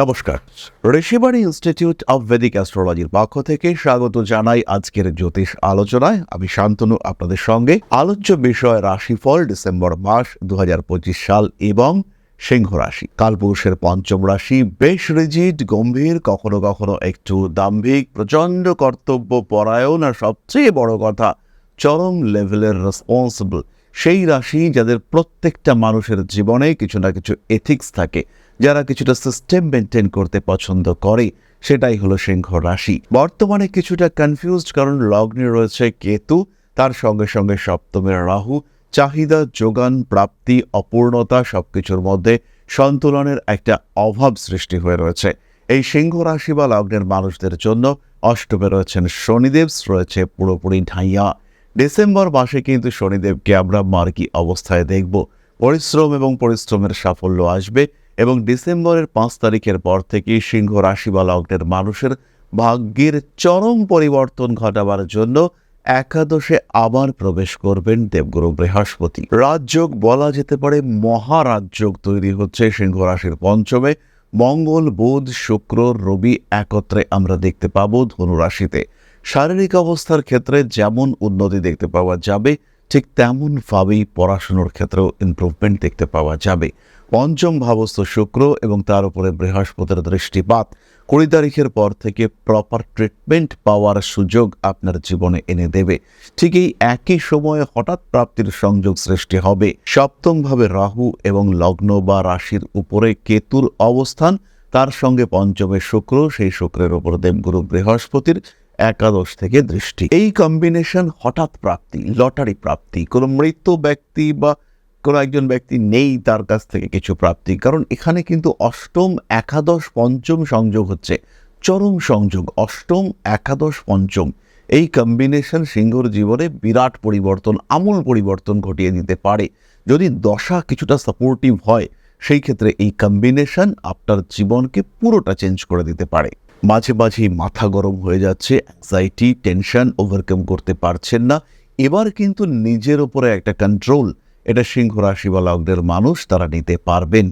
নমস্কার। Rishibari institute of Vedic অ্যাস্ট্রোলজির পক্ষ থেকে স্বাগত জানাই আজকের জ্যোতিষ আলোচনায়। আমি শান্তনু, আপনাদের সঙ্গে। আলোচ্য বিষয় রাশিফল ডিসেম্বর মাস দুহাজার পঁচিশ সাল এবং সিংহ রাশি। কালপুরুষের পঞ্চম রাশি, বেশ রিজিড, গম্ভীর, কখনো কখনো একটু দাম্ভিক, প্রচণ্ড কর্তব্য পরায়ণ আর সবচেয়ে বড় কথা, চরম লেভেলের রেসপন্সিবল সেই রাশি যাদের প্রত্যেকটা মানুষের জীবনে কিছু না কিছু এথিক্স থাকে। যারা কিছুটা সিস্টেম মেনটেন করতে পছন্দ করে, সেটাই হলো সিংহ রাশি। বর্তমানে কিছুটা কনফিউজড কারণ লগ্নে রয়েছে কেতু, তার সঙ্গে সঙ্গে সপ্তমের রাহু। চাহিদা, যোগান, প্রাপ্তি, অপূর্ণতা সবকিছুর মধ্যে সন্তুলনের একটা অভাব সৃষ্টি হয়ে রয়েছে। এই সিংহ রাশি বা লগ্নের মানুষদের জন্য অষ্টমে রয়েছেন শনিদেব, রয়েছে পুরোপুরি ঢাইয়া। ডিসেম্বর মাসে কিন্তু শনিদেবকে আমরা মার্কি অবস্থায় দেখব। পরিশ্রম এবং পরিশ্রমের সাফল্য আসবে। এবং ডিসেম্বরের পাঁচ তারিখের পর থেকে সিংহ রাশি বা লগ্নের মানুষের ভাগ্যের চরম পরিবর্তন ঘটাবার জন্য একাদশে আবার প্রবেশ করবেন দেবগুরু বৃহস্পতি। রাজযোগ বলা যেতে পারে মহারাজযোগ তৈরি হচ্ছে সিংহ রাশির পঞ্চমে। মঙ্গল, বুধ, শুক্র, রবি একত্রে আমরা দেখতে পাবো ধনুরাশিতে শারীরিক অবস্থার ক্ষেত্রে যেমন উন্নতি দেখতে পাওয়া যাবে ঠিক তেমনভাবেই পড়াশুনোর ক্ষেত্রেও ইমপ্রুভমেন্ট দেখতে পাওয়া যাবে। পঞ্চম ভাবস্থ শুক্র এবং তার উপরে বৃহস্পতির দৃষ্টিপাত। কুড়ি তারিখের পর থেকে প্রপার ট্রিটমেন্ট পাওয়ার সুযোগ আপনার জীবনে এনে দেবে। ঠিক এই একই সময়ে হঠাৎ প্রাপ্তির সংযোগ সৃষ্টি হবে। সপ্তমভাবে রাহু এবং লগ্ন বা রাশির উপরে কেতুর অবস্থান। তার সঙ্গে পঞ্চমে শুক্র, সেই শুক্রের উপর দেবগুরু বৃহস্পতির একাদশ থেকে দৃষ্টি। এই কম্বিনেশন হঠাৎ প্রাপ্তি, লটারি প্রাপ্তি, কোনো মৃত ব্যক্তি বা কোনো একজন ব্যক্তি নেই তার কাছ থেকে কিছু প্রাপ্তি। কারণ এখানে কিন্তু অষ্টম, একাদশ, পঞ্চম সংযোগ হচ্ছে। চরম সংযোগ, অষ্টম, একাদশ, পঞ্চম। এই কম্বিনেশন সিংহর জীবনে বিরাট পরিবর্তন, আমূল পরিবর্তন ঘটিয়ে দিতে পারে। যদি দশা কিছুটা সাপোর্টিভ হয়, সেই ক্ষেত্রে এই কম্বিনেশন আপনার জীবনকে পুরোটা চেঞ্জ করে দিতে পারে। মাঝে মাঝেই মাথা গরম হয়ে যাচ্ছে অ্যাংজাইটি টেনশন ওভারকাম করতে পারছেন না। এবার কিন্তু নিজের ওপরে একটা কন্ট্রোল এটা সিংহ রাশি বা লগ্নের মানুষ তারা নিতে পারবেন।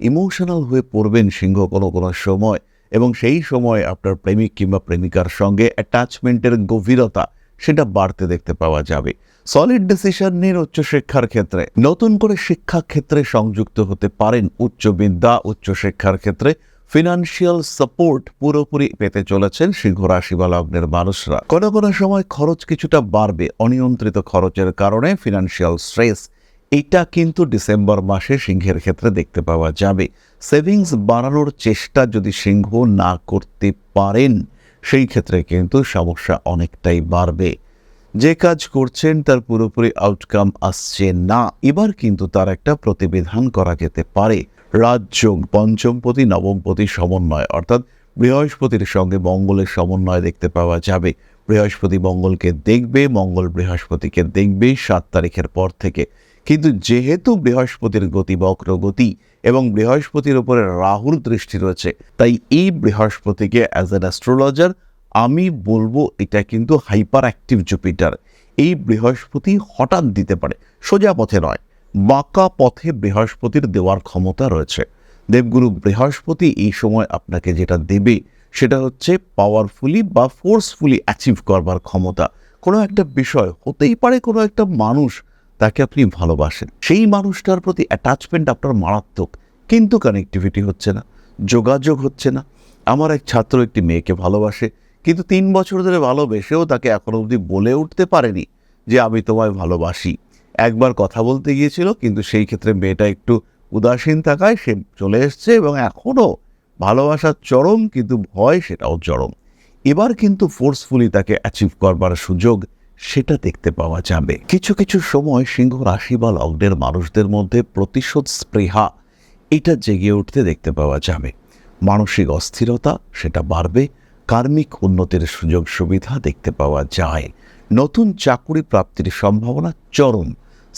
ইমোশনাল হয়ে পড়বেন সিংহ কোনো কোনো সময় এবং সেই সময় আপনার প্রেমিক কিংবা প্রেমিকার সঙ্গে অ্যাটাচমেন্টের গভীরতা, সেটা বাড়তে দেখতে পাওয়া যাবে। সলিড ডিসিশন নিন উচ্চশিক্ষার ক্ষেত্রে। নতুন করে শিক্ষা ক্ষেত্রে সংযুক্ত হতে পারেন উচ্চ বিদ্যা উচ্চশিক্ষার ক্ষেত্রে। ফিনান্সিয়াল সাপোর্ট পুরোপুরি পেতে চলেছেন সিংহ রাশি বা লগ্নের মানুষরা। কোনো কোনো সময় খরচ কিছুটা বাড়বে অনিয়ন্ত্রিত খরচের কারণে ফিনান্সিয়াল স্ট্রেস এটা কিন্তু ডিসেম্বর মাসে সিংহের ক্ষেত্রে দেখতে পাওয়া যাবে। সেভিংস বাড়ানোর চেষ্টা যদি সিংহ না করতে পারেন, সেই ক্ষেত্রে কিন্তু সমস্যা অনেকটাই বাড়বে। যে কাজ করছেন তার পুরোপুরি আউটকাম আসছে না। এবার কিন্তু তার একটা প্রতিবিধান করা যেতে পারে। রাজযোগ, পঞ্চমপতি, নবমপতি সমন্বয়। অর্থাৎ বৃহস্পতির সঙ্গে মঙ্গলের সমন্বয় দেখতে পাওয়া যাবে। বৃহস্পতি মঙ্গলকে দেখবে, মঙ্গল বৃহস্পতিকে দেখবে সাত তারিখের পর থেকে। কিন্তু যেহেতু বৃহস্পতির গতি বক্র গতি এবং বৃহস্পতির উপরে রাহুর দৃষ্টি রয়েছে, তাই এই বৃহস্পতিকে অ্যাজ অ্যান অ্যাস্ট্রোলজার আমি বলব এটা কিন্তু হাইপার অ্যাক্টিভ জুপিটার এই বৃহস্পতি হঠাৎ দিতে পারে, সোজা পথে নয়। বাঁকা পথে বৃহস্পতির দেওয়ার ক্ষমতা রয়েছে। দেবগুরু বৃহস্পতি এই সময় আপনাকে যেটা দেবে, সেটা হচ্ছে পাওয়ারফুলি বা ফোর্সফুলি অ্যাচিভ করবার ক্ষমতা। কোনো একটা বিষয় হতেই পারে, কোনো একটা মানুষ তাকে আপনি ভালোবাসেন। সেই মানুষটার প্রতি অ্যাটাচমেন্ট আপনার মারাত্মক, কিন্তু কানেক্টিভিটি হচ্ছে না, যোগাযোগ হচ্ছে না। আমার এক ছাত্র একটি মেয়েকে ভালোবাসে, কিন্তু তিন বছর ধরে ভালোবেসেও তাকে এখনও অবধি বলে উঠতে পারেনি যে, আমি তোমায় ভালোবাসি। একবার কথা বলতে গিয়েছিল, কিন্তু সেই ক্ষেত্রে মেয়েটা একটু উদাসীন থাকায় সে চলে এসছে এবং এখনও ভালোবাসার চরম কিন্তু ভয় সেটাও চরম। এবার কিন্তু ফোর্সফুলি তাকে অ্যাচিভ করবার সুযোগ সেটা দেখতে পাওয়া যাবে। কিছু কিছু সময় সিংহ রাশি বা লগ্নের মানুষদের মধ্যে প্রতিশোধ স্পৃহা, এটা জেগে উঠতে দেখতে পাওয়া যাবে। মানসিক অস্থিরতা সেটা বাড়বে, কার্মিক উন্নতির সুযোগ সুবিধা দেখতে পাওয়া যায়। নতুন চাকুরি প্রাপ্তির সম্ভাবনা চরম।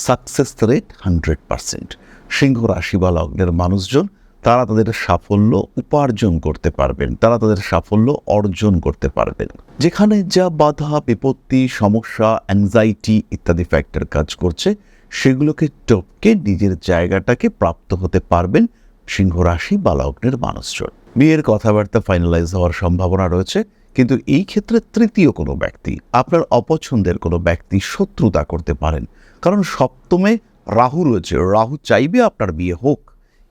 সাকসেস রেট হান্ড্রেড পারসেন্ট সিংহ রাশি বা লগ্নের মানুষজন, তারা তাদের সাফল্য উপার্জন করতে পারবেন। তারা তাদের সাফল্য অর্জন করতে পারবেন। যেখানে যা বাধা, বিপত্তি, সমস্যা অ্যাংজাইটি ইত্যাদি ফ্যাক্টর কাজ করছে, সেগুলোকে টপকে নিজের জায়গাটাকে প্রাপ্ত হতে পারবেন সিংহ রাশি বা লগ্নের মানুষজন। বিয়ের কথাবার্তা ফাইনালাইজ হওয়ার সম্ভাবনা রয়েছে, কিন্তু এই ক্ষেত্রে তৃতীয় কোনো ব্যক্তি, আপনার অপছন্দের কোনো ব্যক্তি শত্রুতা করতে পারেন। কারণ সপ্তমে রাহু রয়েছে, রাহু চাইবে আপনার বিয়ে হোক।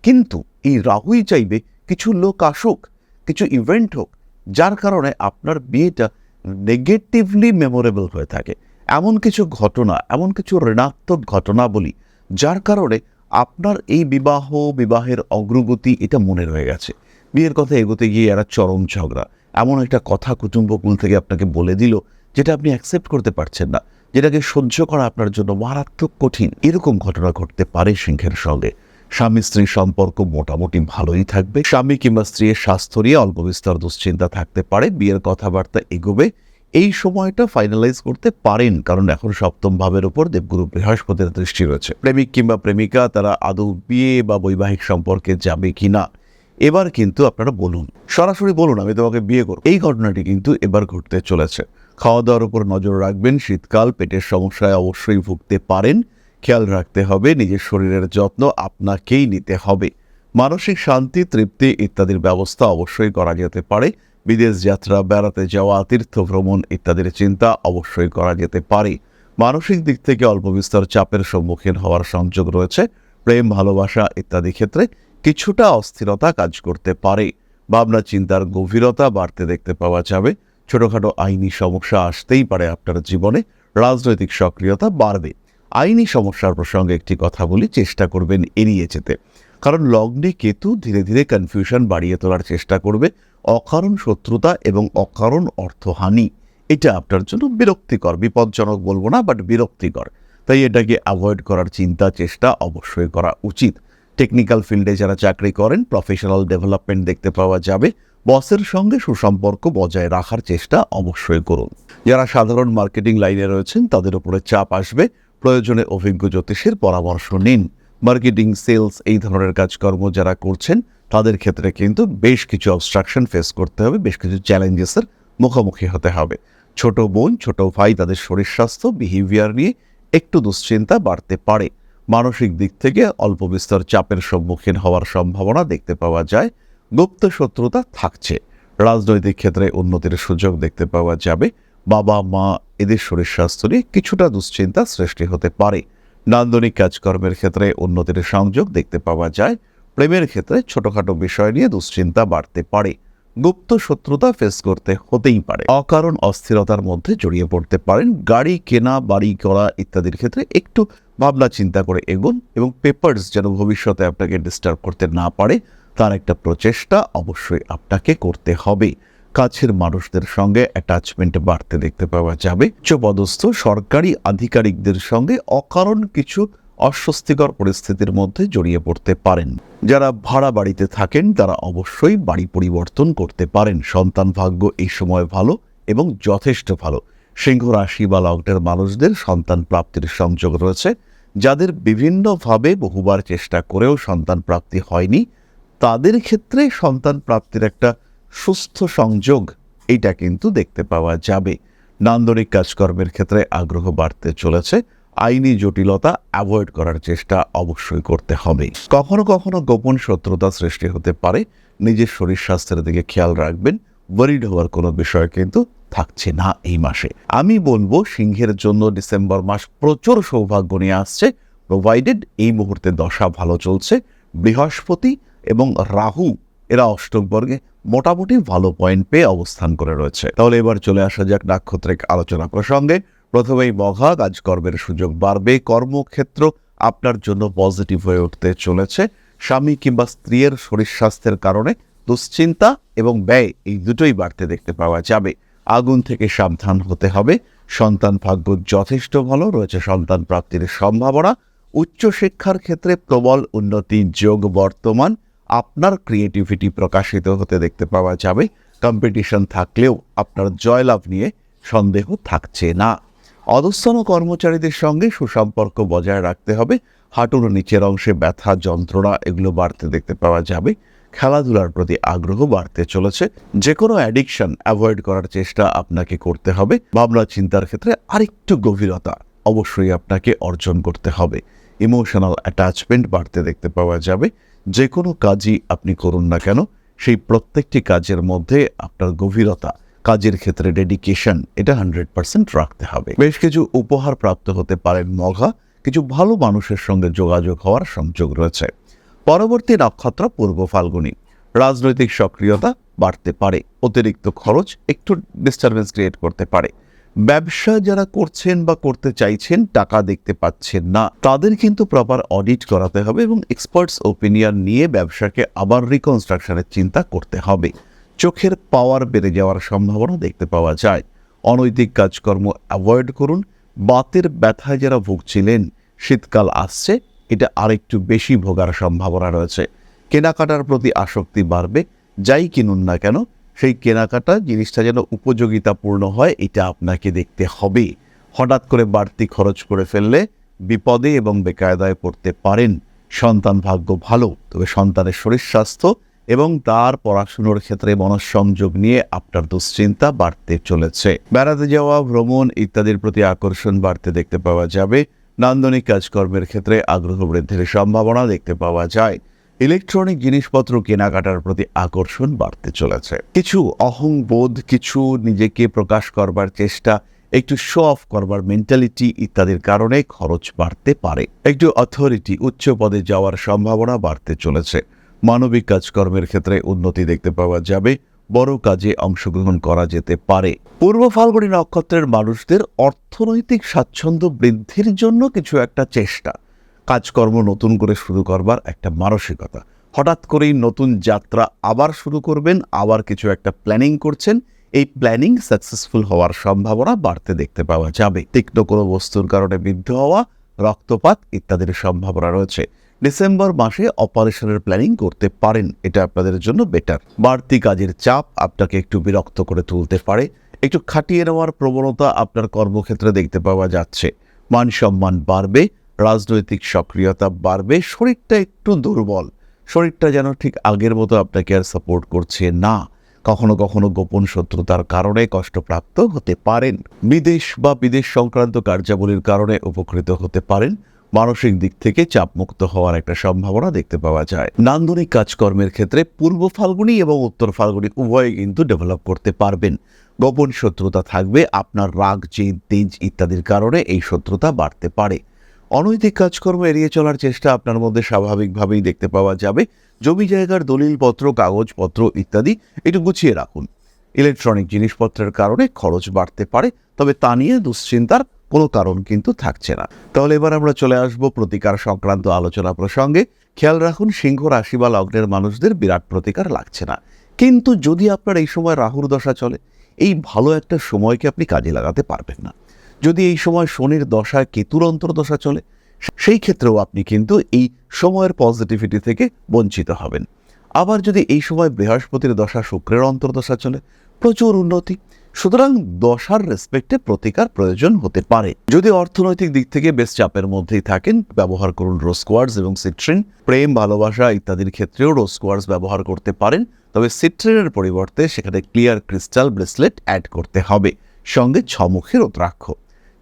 কিন্তু এই রাহুই চাইবে কিছু লোক আসুক, কিছু ইভেন্ট হোক, যার কারণে আপনার বিয়েটা নেগেটিভলি মেমোরেবল হয়ে থাকে। এমন কিছু ঘটনা, এমন কিছু ঋণাত্মক ঘটনা বলি যার কারণে আপনার এই বিবাহ, বিবাহের অগ্রগতি এটা মনে রয়ে গেছে। বিয়ের কথা এগোতে গিয়ে এরা চরম ঝগড়া। এমন একটা কথা কুটুম্বকুল থেকে আপনাকে বলে দিল, যেটা আপনি অ্যাকসেপ্ট করতে পারছেন না। যেটাকে সহ্য করা আপনার জন্য মারাত্মক কঠিন। এরকম ঘটনা ঘটতে পারে সিংহের সঙ্গে। স্বামী স্ত্রীর সম্পর্ক মোটামুটি ভালোই থাকবে। স্বামী কিংবা স্ত্রীর স্বাস্থ্য নিয়ে অল্প বিস্তর দুশ্চিন্তা থাকতে পারে। বিয়ের কথাবার্তা এগোবে। এই সময়টা ফাইনালাইজ করতে পারেন, কারণ এখন সপ্তম ভাবের উপর দেবগুরু বৃহস্পতির দৃষ্টি রয়েছে। প্রেমিক কিংবা প্রেমিকা, তারা আদৌ বিয়ে বা বৈবাহিক সম্পর্কে যাবে কি না এবার কিন্তু আপনারা বলুন। সরাসরি বলুন, আমি তোমাকে বিয়ে করব। এই ঘটনাটি কিন্তু এবার ঘটতে চলেছে। খাওয়া দাওয়ার উপর নজর রাখবেন। শীতকাল, পেটের সমস্যায় অবশ্যই ভুগতে পারেন। খেয়াল রাখতে হবে, নিজের শরীরের যত্ন আপনাকেই নিতে হবে। মানসিক শান্তি, তৃপ্তি ইত্যাদির ব্যবস্থা অবশ্যই করা যেতে পারে। বিদেশ যাত্রা, বেড়াতে যাওয়া তীর্থ ভ্রমণ ইত্যাদির চিন্তা অবশ্যই করা যেতে পারে। মানসিক দিক থেকে অল্প বিস্তর চাপের সম্মুখীন হওয়ার সংযোগ রয়েছে। প্রেম, ভালোবাসা ইত্যাদি ক্ষেত্রে কিছুটা অস্থিরতা কাজ করতে পারে। ভাবনা চিন্তার গভীরতা বাড়তে দেখতে পাওয়া যাবে। ছোটখাটো আইনি সমস্যা আসতেই পারে আপনার জীবনে। রাজনৈতিক সক্রিয়তা বাড়বে। আইনি সমস্যার প্রসঙ্গে একটি কথা বলি, চেষ্টা করবেন এড়িয়ে যেতে। কারণ লগ্নে কেতু ধীরে ধীরে কনফিউশন বাড়িয়ে তোলার চেষ্টা করবে। অকারণ শত্রুতা এবং অকারণ অর্থহানি, এটা আপনার জন্য বিরক্তিকর, বিপজ্জনক বলব না বাট বিরক্তিকর। তাই এটাকে অ্যাভয়েড করার চিন্তা, চেষ্টা অবশ্যই করা উচিত। টেকনিক্যাল ফিল্ডে যারা চাকরি করেন প্রফেশনাল ডেভেলপমেন্ট দেখতে পাওয়া যাবে। বসের সঙ্গে সুসম্পর্ক বজায় রাখার চেষ্টা অবশ্যই করুন। যারা সাধারণ মার্কেটিং লাইনে রয়েছেন, তাদের উপরে চাপ আসবে। প্রয়োজনে অভিজ্ঞ জ্যোতিষের পরামর্শ নিন। মার্কেটিং, সেলস এই ধরনের কাজকর্ম যারা করছেন, তাদের ক্ষেত্রে কিন্তু বেশ কিছু অবস্ট্রাকশন ফেস করতে হবে, বেশ কিছু চ্যালেঞ্জেসের মুখোমুখি হতে হবে। ছোট বোন, ছোট ভাই, তাদের শরীর স্বাস্থ্য বিহেভিয়ার নিয়ে একটু দুশ্চিন্তা বাড়তে পারে। মানসিক দিক থেকে অল্প বিস্তর চাপের সম্মুখীন হওয়ার সম্ভাবনা দেখতে পাওয়া যায়। গুপ্ত শত্রুতা থাকছে। রাজনৈতিক ক্ষেত্রে উন্নতির সুযোগ দেখতে পাওয়া যাবে। বাবা, মা এদের শরীর স্বাস্থ্য নিয়ে কিছুটা দুশ্চিন্তা সৃষ্টি হতে পারে। নান্দনিক কাজকর্মের ক্ষেত্রে উন্নতির সংযোগ দেখতে পাওয়া যায়। প্রেমের ক্ষেত্রে ছোটখাটো বিষয় নিয়ে দুশ্চিন্তা বাড়তে পারে। গুপ্ত শত্রুতা ফেস করতে হতেই পারে। অকারণ অস্থিরতার মধ্যে জড়িয়ে পড়তে পারেন। গাড়ি, কেনা, বাড়ি করা ইত্যাদির ক্ষেত্রে একটু ভাবনা চিন্তা করে এগুন এবং পেপার্স যেন ভবিষ্যতে আপনাকে ডিস্টার্ব করতে না পারে। তার একটা প্রচেষ্টা অবশ্যই আপনাকে করতে হবে। কাছের মানুষদের সঙ্গে অ্যাটাচমেন্ট বাড়তে দেখতে পাওয়া যাবে। উচ্চপদস্থ সরকারি আধিকারিকদের সঙ্গে অকারণ কিছু অস্বস্তিকর পরিস্থিতির মধ্যে জড়িয়ে পড়তে পারেন। যারা ভাড়া বাড়িতে থাকেন, তারা অবশ্যই বাড়ি পরিবর্তন করতে পারেন। সন্তান ভাগ্য এই সময় ভালো এবং যথেষ্ট ভালো। সিংহ রাশি বা লগ্নের মানুষদের সন্তান প্রাপ্তির সংযোগ রয়েছে। যাদের বিভিন্নভাবে বহুবার চেষ্টা করেও সন্তান প্রাপ্তি হয়নি তাদের ক্ষেত্রে সন্তান প্রাপ্তির একটা সুস্থ সংযোগ এটা কিন্তু দেখতে পাওয়া যাবে। নান্দনিক কাজকর্মের ক্ষেত্রে আগ্রহ বাড়তে চলেছে। আইনি জটিলতা অ্যাভয়েড করার চেষ্টা অবশ্যই করতে হবে। কখনো কখনো গোপন শত্রুতা সৃষ্টি হতে পারে। নিজের শরীর স্বাস্থ্যের দিকে খেয়াল রাখবেন। ওয়ারিড হওয়ার কোনো বিষয় কিন্তু থাকছে না এই মাসে। আমি বলব, সিংহের জন্য ডিসেম্বর মাস প্রচুর সৌভাগ্য নিয়ে আসছে। প্রোভাইডেড এই মুহূর্তে দশা ভালো চলছে। বৃহস্পতি এবং রাহু এরা অষ্টম বর্গে মোটামুটি ভালো পয়েন্ট পেয়ে অবস্থান করে রয়েছে। তাহলে এবার চলে আসা যাক নাক্ষত্রিক আলোচনা প্রসঙ্গে। প্রথমেই মঘা কাজকর্মের সুযোগ বাড়বে, কর্মক্ষেত্র আপনার জন্য পজিটিভ হয়ে উঠতে চলেছে। স্বামী কিংবা স্ত্রীর শরীর স্বাস্থ্যের কারণে দুশ্চিন্তা এবং ব্যয় এই দুটোই বাড়তে দেখতে পাওয়া যাবে। আগুন থেকে সাবধান হতে হবে। সন্তান ভাগ্য যথেষ্ট ভালো, রয়েছে সন্তান প্রাপ্তির সম্ভাবনা। উচ্চশিক্ষার ক্ষেত্রে প্রবল উন্নতি যোগ বর্তমান। আপনার ক্রিয়েটিভিটি প্রকাশিত হতে দেখতে পাওয়া যাবে। কম্পিটিশন থাকলেও আপনার জয়লাভ নিয়ে সন্দেহ থাকছে না। অধস্তন কর্মচারীদের সঙ্গে সুসম্পর্ক বজায় রাখতে হবে। হাঁটুর নিচের অংশে ব্যথা, যন্ত্রণা এগুলো বাড়তে দেখতে পাওয়া যাবে। খেলাধুলার প্রতি আগ্রহ বাড়তে চলেছে। যে কোনো অ্যাডিকশন অ্যাভয়েড করার চেষ্টা আপনাকে করতে হবে। ভাবনা চিন্তার ক্ষেত্রে আরেকটু গভীরতা অবশ্যই আপনাকে অর্জন করতে হবে। ইমোশনাল অ্যাটাচমেন্ট বাড়তে দেখতে পাওয়া যাবে। যে কোনো কাজই আপনি করুন না কেন, সেই প্রত্যেকটি কাজের মধ্যে আপনার গভীরতা, কাজের ক্ষেত্রে ডেডিকেশন এটা হান্ড্রেড পার্সেন্ট রাখতে হবে। বেশ কিছু উপহার প্রাপ্ত হতে পারেন মঘা কিছু ভালো মানুষের সঙ্গে যোগাযোগ হওয়ার সংযোগ রয়েছে। পরবর্তী নক্ষত্র পূর্ব ফাল্গুনী, রাজনৈতিক সক্রিয়তা বাড়তে পারে, অতিরিক্ত খরচ একটু ডিস্টারবেন্স ক্রিয়েট করতে পারে। ব্যবসা যারা করছেন বা করতে চাইছেন টাকা দেখতে পাচ্ছেন না, তাদের কিন্তু প্রপার অডিট করাতে হবে এবং এক্সপার্টস ওপিনিয়ন নিয়ে ব্যবসাকে আবার রিকনস্ট্রাকশনের চিন্তা করতে হবে। চোখের পাওয়ার বেড়ে যাওয়ার সম্ভাবনা দেখতে পাওয়া যায়। অনৈতিক কাজকর্ম অ্যাভয়েড করুন। বাতের ব্যথায় যারা ভুগছিলেন, শীতকাল আসছে, এটা আরেকটু বেশি ভোগার সম্ভাবনা রয়েছে। কেনাকাটার প্রতি আসক্তি বাড়বে, যাই কিনুন না কেন সেই কেনাকাটা জিনিসটা যেন উপযোগিতাপূর্ণ হয়, এটা আপনাকে দেখতে হবে। হঠাৎ করে বাড়তি খরচ করে ফেললে বিপদে এবং বেকায়দায় পড়তে পারেন। সন্তান ভাগ্য ভালো, তবে সন্তানের শরীর স্বাস্থ্য এবং তার পড়াশুনোর ক্ষেত্রে মনঃসংযোগ নিয়ে আপনার দুশ্চিন্তা বাড়তে চলেছে। বেড়াতে যাওয়া, ভ্রমণ ইত্যাদির প্রতি আকর্ষণ বাড়তে দেখতে পাওয়া যাবে। নান্দনিক কাজকর্মের ক্ষেত্রে আগ্রহ বৃদ্ধির সম্ভাবনা দেখতে পাওয়া যায়। ইলেকট্রনিক জিনিসপত্র কেনাকাটার প্রতি আকর্ষণ বাড়তে চলেছে। কিছু অহংবোধ, কিছু নিজেকে প্রকাশ করবার চেষ্টা, একটু শো অফ করবার মেন্টালিটি ইত্যাদির কারণে খরচ বাড়তে পারে। একটু অথরিটি উচ্চ পদে যাওয়ার সম্ভাবনা বাড়তে চলেছে। মানবিক কাজকর্মের ক্ষেত্রে উন্নতি দেখতে পাওয়া যাবে, বড় কাজে অংশগ্রহণ করা যেতে পারে। পূর্ব ফাল্গুনী নক্ষত্রের মানুষদের অর্থনৈতিক স্বাচ্ছন্দ্য বৃদ্ধির জন্য কিছু একটা চেষ্টা। কাজকর্ম নতুন করে শুরু করবার একটা মানসিকতা। হঠাৎ করেই নতুন যাত্রা আবার শুরু করবেন, আবার কিছু একটা প্ল্যানিং করছেন। এই প্ল্যানিং সাকসেসফুল হওয়ার সম্ভাবনা বাড়তে দেখতে পাওয়া যাবে। তীক্ষ্ণ কোনো বস্তুর কারণে বিদ্ধ হওয়া, রক্তপাত ইত্যাদির সম্ভাবনা রয়েছে। ডিসেম্বর মাসে অপারেশনের প্ল্যানিং করতে পারেন, এটা আপনাদের জন্য বেটার বাড়তি কাজের চাপ আপনাকে একটু বিরক্ত করে তুলতে পারে। একটু খাটিয়ে নেওয়ার প্রবণতা আপনার কর্মক্ষেত্রে দেখতে পাওয়া যাচ্ছে। মান সম্মান বাড়বে রাজনৈতিক সক্রিয়তা বাড়বে, শরীরটা একটু দুর্বল। শরীরটা যেন ঠিক আগের মতো আপনাকে আর সাপোর্ট করছে না। কখনো কখনো গোপন শত্রুতার কারণে কষ্টপ্রাপ্ত হতে পারেন। বিদেশ বা বিদেশ সংক্রান্ত কার্যাবলীর কারণে উপকৃত হতে পারেন। মানসিক দিক থেকে চাপমুক্ত হওয়ার একটা সম্ভাবনা দেখতে পাওয়া যায়। নান্দনিক কাজকর্মের ক্ষেত্রে পূর্ব ফাল্গুনি এবং উত্তর ফাল্গুনি উভয়ে কিন্তু ডেভেলপ করতে পারবেন। গোপন শত্রুতা থাকবে, আপনার রাগ, জেদ, তেজ ইত্যাদির কারণে এই শত্রুতা বাড়তে পারে। অনৈতিক কাজকর্ম এড়িয়ে চলার চেষ্টা আপনার মধ্যে স্বাভাবিকভাবেই দেখতে পাওয়া যাবে। জমি জায়গার দলিলপত্র, কাগজপত্র ইত্যাদি একটু গুছিয়ে রাখুন। ইলেকট্রনিক জিনিসপত্রের কারণে খরচ বাড়তে পারে, তবে তা নিয়ে দুশ্চিন্তার কোনো কারণ কিন্তু থাকছে না। তাহলে এবার আমরা চলে আসব প্রতিকার সংক্রান্ত আলোচনা প্রসঙ্গে। খেয়াল রাখুন, সিংহ রাশি বা লগ্নের মানুষদের বিরাট প্রতিকার লাগছে না। কিন্তু যদি আপনার এই সময় রাহুর দশা চলে, এই ভালো একটা সময়কে আপনি কাজে লাগাতে পারবেন না? যদি এই সময় শনির দশায় কেতুর অন্তর্দশা চলে, সেই ক্ষেত্রেও আপনি কিন্তু এই সময়ের পজিটিভিটি থেকে বঞ্চিত হবেন। আবার যদি এই সময় বৃহস্পতির দশা, শুক্রের অন্তর্দশা চলে, প্রচুর উন্নতি। সুতরাং দশার রেসপেক্টে প্রতিকার প্রয়োজন হতে পারে। যদি অর্থনৈতিক দিক থেকে বেশ চাপের মধ্যেই থাকেন, ব্যবহার করুন রোস্কোয়ার্স এবং সিট্রিন প্রেম, ভালোবাসা ইত্যাদির ক্ষেত্রেও রোস্কোয়ার্স ব্যবহার করতে পারেন, তবে সিট্রিনের পরিবর্তে সেখানে ক্লিয়ার ক্রিস্টাল ব্রেসলেট অ্যাড করতে হবে। সঙ্গে ছমুখের রুদ্রাক্ষ।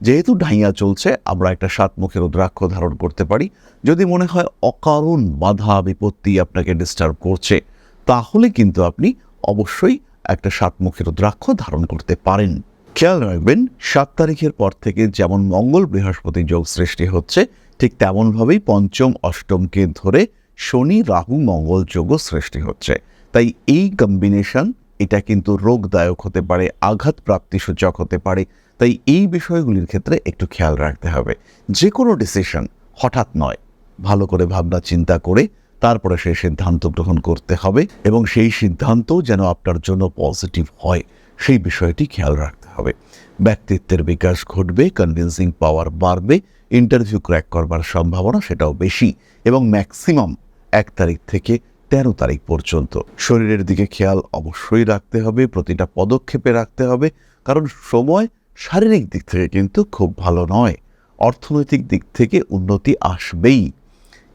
যেহেতু ঢাইয়া চলছে, আমরা একটা সাতমুখের রুদ্রাক্ষ ধারণ করতে পারি। যদি মনে হয় অকারণ বাধা, বিপত্তি আপনাকে ডিস্টার্ব করছে, তাহলে কিন্তু আপনি অবশ্যই একটা সাতমুখের রুদ্রাক্ষ ধারণ করতে পারেন। খেয়াল রাখবেন, সাত তারিখের পর থেকে যেমন মঙ্গল বৃহস্পতি যোগ সৃষ্টি হচ্ছে, ঠিক তেমনভাবেই পঞ্চম, অষ্টমকে ধরে শনি, রাহু, মঙ্গল যোগও সৃষ্টি হচ্ছে। তাই এই কম্বিনেশন এটা কিন্তু রোগদায়ক হতে পারে আঘাত প্রাপ্তি সূচক হতে পারে। তাই এই বিষয়গুলির ক্ষেত্রে একটু খেয়াল রাখতে হবে। যে কোনো ডিসিশন হঠাৎ নয়। ভালো করে ভাবনা চিন্তা করে তারপরে সেই সিদ্ধান্ত গ্রহণ করতে হবে এবং সেই সিদ্ধান্ত যেন আপনার জন্য পজিটিভ হয়, সেই বিষয়টি খেয়াল রাখতে হবে। ব্যক্তিত্বের বিকাশ ঘটবে কনভিন্সিং পাওয়ার বাড়বে ইন্টারভিউ ক্র্যাক করবার সম্ভাবনা সেটাও বেশি এবং ম্যাক্সিমাম এক তারিখ থেকে তেরো তারিখ পর্যন্ত। শরীরের দিকে খেয়াল অবশ্যই রাখতে হবে, প্রতিটা পদক্ষেপে রাখতে হবে, কারণ সময় শারীরিক দিক থেকে কিন্তু খুব ভালো নয়। অর্থনৈতিক দিক থেকে উন্নতি আসবেই।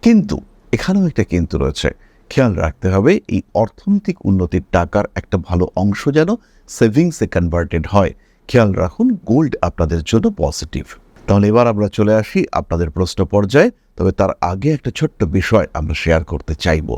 কিন্তু এখানেও একটা কিন্তু রয়েছে, খেয়াল রাখতে হবে, এই অর্থনৈতিক উন্নতির টাকার একটা ভালো অংশ যেন সেভিংসে কনভার্টেড হয়। খেয়াল রাখুন গোল্ড আপনাদের জন্য পজিটিভ তাহলে এবার আমরা চলে আসি আপনাদের প্রশ্ন পর্যায়ে, তবে তার আগে একটা ছোট্ট বিষয় আমরা শেয়ার করতে চাইব।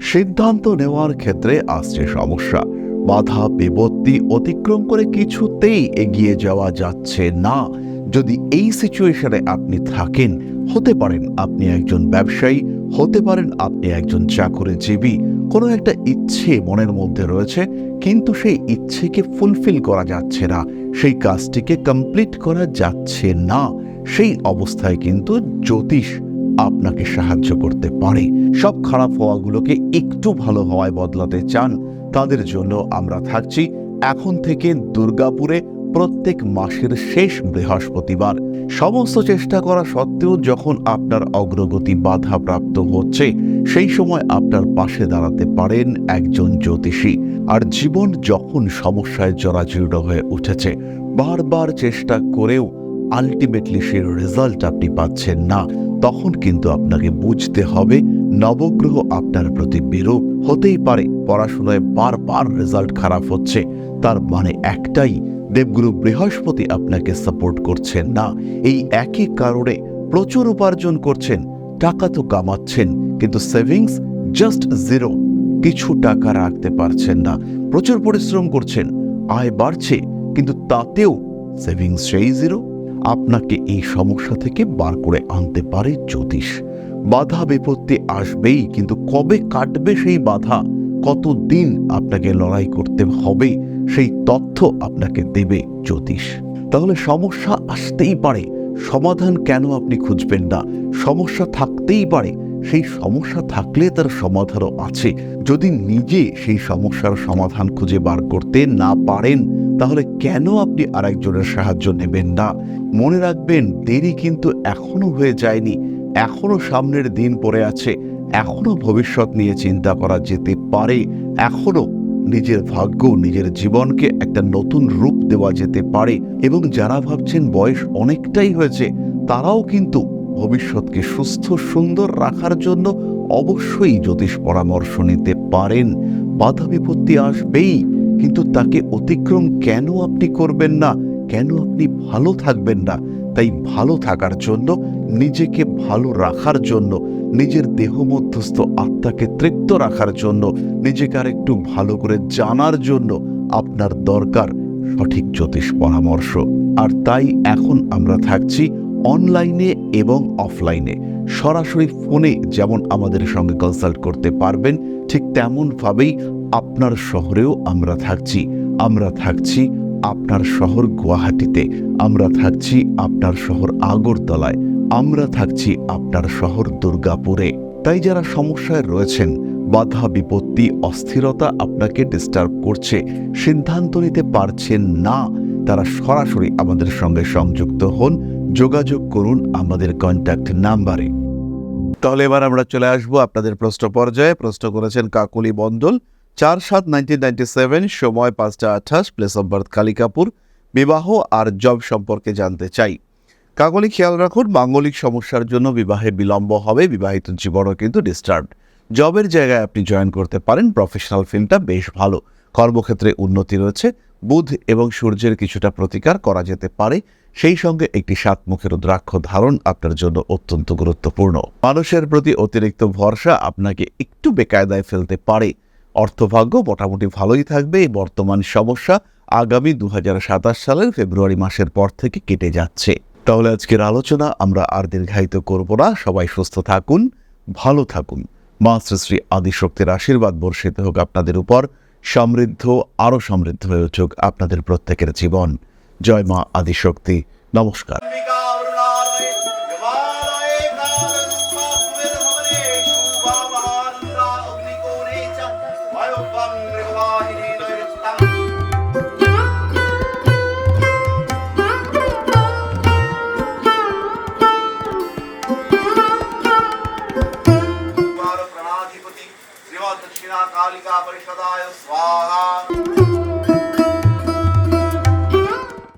সিদ্ধান্ত নেওয়ার ক্ষেত্রে আসছে সমস্যা। বাধা, বিপত্তি অতিক্রম করে কিছুতেই এগিয়ে যাওয়া যাচ্ছে না। যদি এই সিচুয়েশনে আপনি থাকেন, হতে পারেন আপনি একজন ব্যবসায়ী, হতে পারেন আপনি একজন চাকরিজীবী। কোনো একটা ইচ্ছে মনের মধ্যে রয়েছে, কিন্তু সেই ইচ্ছেকে ফুলফিল করা যাচ্ছে না। সেই কাজটিকে কমপ্লিট করা যাচ্ছে না। সেই অবস্থায় কিন্তু জ্যোতিষ আপনাকে সাহায্য করতে পারে। সব খারাপ হওয়াগুলোকে একটু ভালো হওয়ায় বদলাতে চান, তাদের জন্য আমরা থাকছি এখন থেকে দুর্গাপুরে প্রত্যেক মাসের শেষ বৃহস্পতিবার। সমস্ত চেষ্টা করা সত্ত্বেও যখন আপনার অগ্রগতি বাধাপ্রাপ্ত হচ্ছে, সেই সময় আপনার পাশে দাঁড়াতে পারেন একজন জ্যোতিষী। আর জীবন যখন সমস্যায় জরাজীর্ণ হয়ে উঠেছে, বারবার চেষ্টা করেও আলটিমেটলি সেই রেজাল্ট আপনি পাচ্ছেন না। তখন কিন্তু আপনাকে বুঝতে হবে, নবগ্রহ আপনার প্রতি বিরূপ হতেই পারে। পড়াশোনায় বারবার রেজাল্ট খারাপ হচ্ছে। তার মানে একটাই, দেবগুরু বৃহস্পতি আপনাকে সাপোর্ট করছেন না। এই একই কারণে প্রচুর উপার্জন করছেন, টাকা তো কামাচ্ছেন, কিন্তু সেভিংস জাস্ট জিরো কিছু টাকা রাখতে পারছেন না। প্রচুর পরিশ্রম করছেন, আয় বাড়ছে, কিন্তু তাতেও সেভিংস সেই জিরো আপনাকে এই সমস্যা থেকে বার করে আনতে পারে জ্যোতিষ। বাধা বিপত্তি আসবেই, কিন্তু কবে কাটবে সেই বাধা? কতদিন আপনাকে লড়াই করতে হবে? সেই তথ্য আপনাকে দেবে জ্যোতিষ। তাহলে সমস্যা আসতেই পারে। সমাধান কেন আপনি খুঁজবেন না? সমস্যা থাকতেই পারে। সেই সমস্যা থাকলে তার সমাধানও আছে। যদি নিজে সেই সমস্যার সমাধান খুঁজে বার করতে না পারেন তাহলে কেন আপনি আরেকজনের সাহায্য নেবেন না? মনে রাখবেন, দেরি কিন্তু এখনও হয়ে যায়নি। এখনও সামনের দিন পড়ে আছে। এখনও ভবিষ্যৎ নিয়ে চিন্তা করা যেতে পারে। এখনও নিজের ভাগ্য, নিজের জীবনকে একটা নতুন রূপ দেওয়া যেতে পারে। এবং যারা ভাবছেন বয়স অনেকটাই হয়েছে, তারাও কিন্তু ভবিষ্যৎকে সুস্থ, সুন্দর রাখার জন্য অবশ্যই জ্যোতিষ পরামর্শ নিতে পারেন। বাধা বিপত্তি আসবেই। কিন্তু তাকে অতিক্রম কেন আপনি করবেন না? কেন আপনি ভালো থাকবেন না? তাই ভালো থাকার জন্য, নিজেকে ভালো রাখার জন্য, নিজের দেহ মধ্যস্থ আত্মাকে তৃপ্ত রাখার জন্য, নিজেকে আর একটু ভালো করে জানার জন্য আপনার দরকার সঠিক জ্যোতিষ পরামর্শ। আর তাই এখন আমরা থাকছি অনলাইনে এবং অফলাইনে। সরাসরি ফোনে যেমন আমাদের সঙ্গে কনসাল্ট করতে পারবেন, ঠিক তেমনভাবেই আপনার শহরেও আমরা থাকছি। আমরা থাকছি আপনার শহর গুয়াহাটিতে। আমরা থাকছি আপনার শহর আগরতলায়। আমরা থাকছি আপনার শহর দুর্গাপুরে। তাই যারা সমস্যায় রয়েছেন, বাধা, বিপত্তি, অস্থিরতা আপনাকে ডিস্টার্ব করছে, সিদ্ধান্ত নিতে পারছেন না, তারা সরাসরি আমাদের সঙ্গে সংযুক্ত হন। যোগাযোগ করুন আমাদের কন্ট্যাক্ট নাম্বারে। তাহলে এবার আমরা চলে আসব আপনাদের প্রশ্ন পর্যায়ে। প্রশ্ন করেছেন কাকুলি মণ্ডল চার সাত নাইনটিন নাইনটি সেভেন সময় পাঁচটা আঠাশ প্লেস অফ বার্থ কালিকাপুর। বিবাহ আর জব সম্পর্কে জানতে চাই। কাকলি খেয়াল রাখুন, মাঙ্গলিক সমস্যার জন্য বিবাহে বিলম্ব হবে, বিবাহিত জীবনও কিন্তু ডিস্টার্ব জবের জায়গায় আপনি জয়েন করতে পারেন প্রফেশনাল ফিল্ডটা বেশ ভালো। কর্মক্ষেত্রে উন্নতি রয়েছে, বুধ এবং সূর্যের কিছুটা প্রতিকার করা যেতে পারে, সেই সঙ্গে একটি সাতমুখের রুদ্রাক্ষ ধারণ আপনার জন্য অত্যন্ত গুরুত্বপূর্ণ। মানুষের প্রতি অতিরিক্ত ভরসা আপনাকে একটু বেকায়দায় ফেলতে পারে অর্থভাগ্য মোটামুটি ভালোই থাকবে। এই বর্তমান সমস্যা আগামী দু হাজার সাতাশ সালের ফেব্রুয়ারি মাসের পর থেকে কেটে যাচ্ছে। তাহলে আজকের আলোচনা আমরা আর দীর্ঘায়িত করব না। সবাই সুস্থ থাকুন, ভালো থাকুন। মা শ্রী আদিশক্তির আশীর্বাদ বর্ষিত হোক আপনাদের উপর। সমৃদ্ধ, আরও সমৃদ্ধ হয়ে উঠুক আপনাদের প্রত্যেকের জীবন। জয় মা আদিশক্তি। নমস্কার। Allah'a